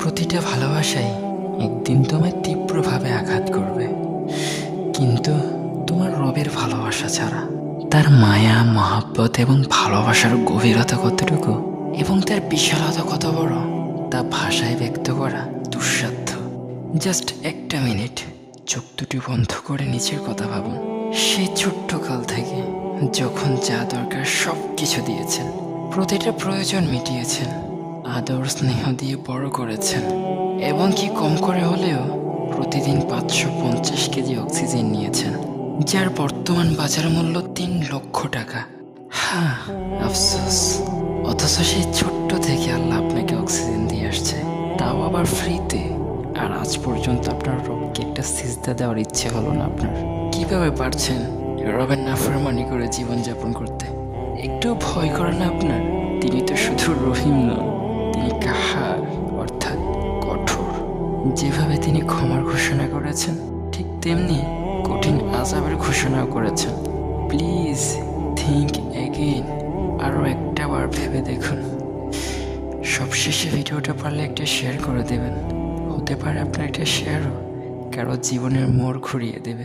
প্রতিটা ভালোবাসাই একদিন তোমায় তীব্রভাবে আঘাত করবে। কিন্তু তোমার রবের ভালোবাসা ছাড়া, তার মায়া, মহাব্বত এবং ভালোবাসার গভীরতা কতটুকু এবং তার বিশালতা কত বড়, তা ভাষায় ব্যক্ত করা দুঃসাধ্য। জাস্ট একটা মিনিট, চোখ দুটি বন্ধ করে নিচের কথা ভাবুন। সেই ছোট্ট কাল থেকে যখন যা দরকার সব কিছু দিয়েছেন, প্রতিটা প্রয়োজন মিটিয়েছেন আদর স্নেহ দিয়ে বড় করেছেন। এবং কি কম করে হলেও প্রতিদিন পাঁচশো পঞ্চাশ কেজি অক্সিজেন নিয়েছেন, যার বর্তমান বাজার মূল্য তিন লক্ষ টাকা। হ্যাঁ আফসোস। অথচ সেই ছোট্ট থেকে আল্লাহ আপনাকে অক্সিজেন দিয়ে আসছে। তাও আবার ফ্রিতে। আর আজ পর্যন্ত আপনার রবকে একটা সিজদা দেওয়ার ইচ্ছে হলো না আপনার। কীভাবে পারছেন রবের নাফরমানি করে জীবনযাপন করতে? একটু ভয় করে না আপনার? তিনি তো শুধু রহিম নন। যেভাবে তিনি ক্ষমার ঘোষণা করেছেন, ঠিক তেমনি কঠিন আজাবের ঘোষণাও করেছেন। প্লিজ থিঙ্ক অ্যাগেন আরও একটা বার ভেবে দেখুন। সবশেষে ভিডিওটা পারলে একটা শেয়ার করে দেবেন। হতে পারে আপনার একটা শেয়ারও কারও জীবনের মোড় ঘুরিয়ে দেবে।